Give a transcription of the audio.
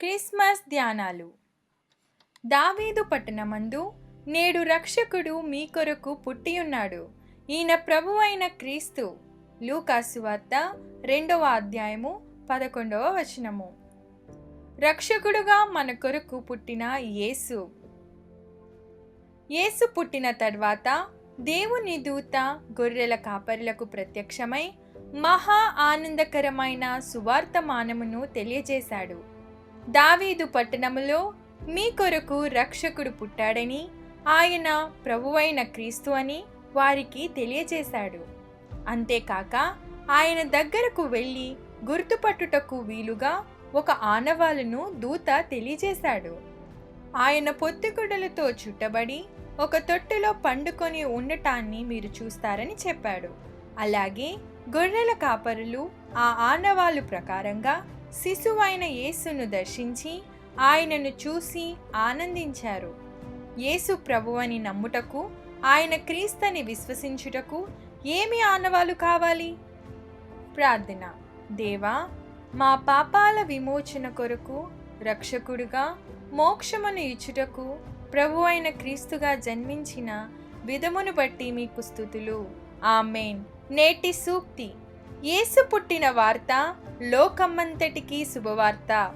Christmas ధ్యానాలు. దావీదు పట్టణమందు నేడు రక్షకుడు మీ కొరకు పుట్టియున్నాడు. ఈయన ప్రభువైన క్రీస్తు. లూకాసు వార్త రెండవ అధ్యాయము పదకొండవ వచనము. రక్షకుడుగా మన కొరకు పుట్టిన యేసు. యేసు పుట్టిన తర్వాత దేవుని దూత గొర్రెల కాపరులకు ప్రత్యక్షమై మహా ఆనందకరమైన సువార్తమానమును తెలియజేశాడు. దావీదు పట్టణములో మీ కొరకు రక్షకుడు పుట్టాడని ఆయన ప్రభువైన క్రీస్తు అని వారికి తెలియజేశాడు. అంతేకాక ఆయన దగ్గరకు వెళ్ళి గుర్తుపట్టుటకు వీలుగా ఒక ఆనవాలను దూత తెలియజేశాడు. ఆయన పొత్తిగుడ్డలతో చుట్టబడి ఒక తొట్టెలో పండుకొని ఉండటాన్ని మీరు చూస్తారని చెప్పాడు. అలాగే గొర్రెల కాపరులు ఆ ఆనవాలు ప్రకారంగా శిశువైన యేసును దర్శించి ఆయనను చూసి ఆనందించారు. యేసు ప్రభువని నమ్ముటకు ఆయన క్రీస్తని విశ్వసించుటకు ఏమి ఆనవాలు కావాలి? ప్రార్థన. దేవా మా పాపాల విమోచన కొరకు రక్షకుడుగా మోక్షమును ఇచ్చుటకు ప్రభు అయిన క్రీస్తుగా జన్మించిన విధమును బట్టి మీకు స్థుతులు. ఆమెన్. నేటి సూక్తి. యేసు పుట్టిన వార్త లోకమ్మంతటికీ శుభవార్త.